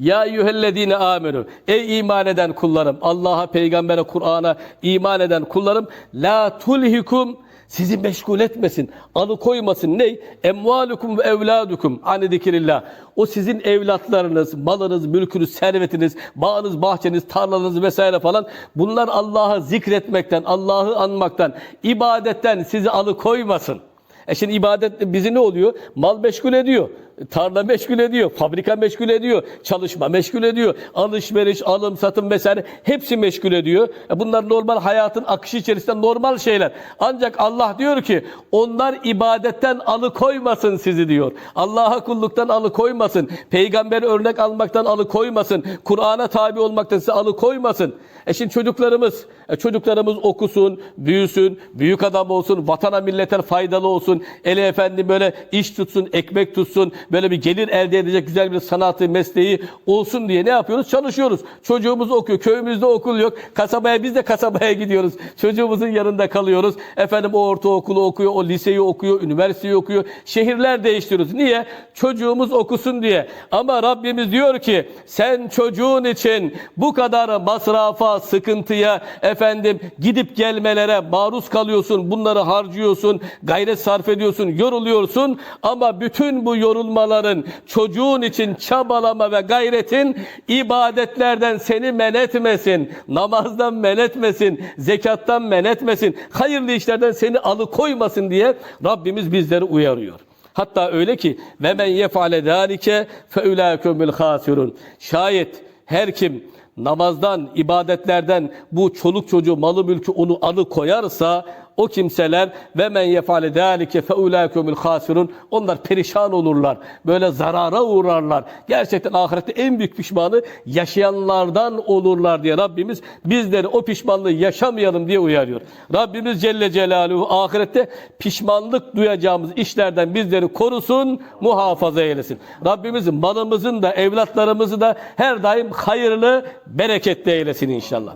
Ya eyyühellezine amenu. Ey iman eden kullarım. Allah'a, peygambere, Kur'an'a iman eden kullarım. La tulhikum sizi meşgul etmesin, alıkoymasın. Ney? Emvalukum ve evladukum ani zikirillah. O sizin evlatlarınız, malınız, mülkünüz, servetiniz, bağınız, bahçeniz, tarlanız vesaire falan. Bunlar Allah'ı zikretmekten, Allah'ı anmaktan, ibadetten sizi alıkoymasın. E şimdi ibadet bizi ne oluyor? Mal meşgul ediyor. Tarla meşgul ediyor, fabrika meşgul ediyor, çalışma meşgul ediyor, alışveriş, alım, satım vesaire hepsi meşgul ediyor. E bunlar normal hayatın akışı içerisinde normal şeyler. Ancak Allah diyor ki onlar ibadetten alıkoymasın sizi diyor. Allah'a kulluktan alıkoymasın. Peygamber örnek almaktan alıkoymasın. Kur'an'a tabi olmaktan sizi alıkoymasın. E şimdi çocuklarımız, e çocuklarımız okusun, büyüsün, büyük adam olsun, vatana millete faydalı olsun, ele efendi böyle iş tutsun, ekmek tutsun, böyle bir gelir elde edecek güzel bir sanatı, mesleği olsun diye ne yapıyoruz? Çalışıyoruz. Çocuğumuz okuyor, köyümüzde okul yok. Kasabaya biz de kasabaya gidiyoruz. Çocuğumuzun yanında kalıyoruz. Efendim o ortaokulu okuyor, o liseyi okuyor, üniversiteyi okuyor. Şehirler değiştiriyoruz. Niye? Çocuğumuz okusun diye. Ama Rabbimiz diyor ki sen çocuğun için bu kadar masrafa, sıkıntıya, efendim gidip gelmelere maruz kalıyorsun. Bunları harcıyorsun, gayret sarf ediyorsun, yoruluyorsun. Ama bütün bu yorulmaların çocuğun için çabalama ve gayretin ibadetlerden seni men etmesin. Namazdan men etmesin. Zekattan men etmesin. Hayırlı işlerden seni alıkoymasın diye Rabbimiz bizleri uyarıyor. Hatta öyle ki ve men yefale zalike fe ulaikumul hasirun. Şayet her kim namazdan, ibadetlerden bu çoluk çocuğu, malı mülkü onu alıkoyarsa o kimseler ve men yefale zalike fe ulaikumul hasirun. Onlar perişan olurlar. Böyle zarara uğrarlar. Gerçekten ahirette en büyük pişmanı yaşayanlardan olurlar diye Rabbimiz bizleri o pişmanlığı yaşamayalım diye uyarıyor. Rabbimiz Celle Celaluhu ahirette pişmanlık duyacağımız işlerden bizleri korusun, muhafaza eylesin. Rabbimizin malımızın da evlatlarımızı da her daim hayırlı, bereketli eylesin inşallah.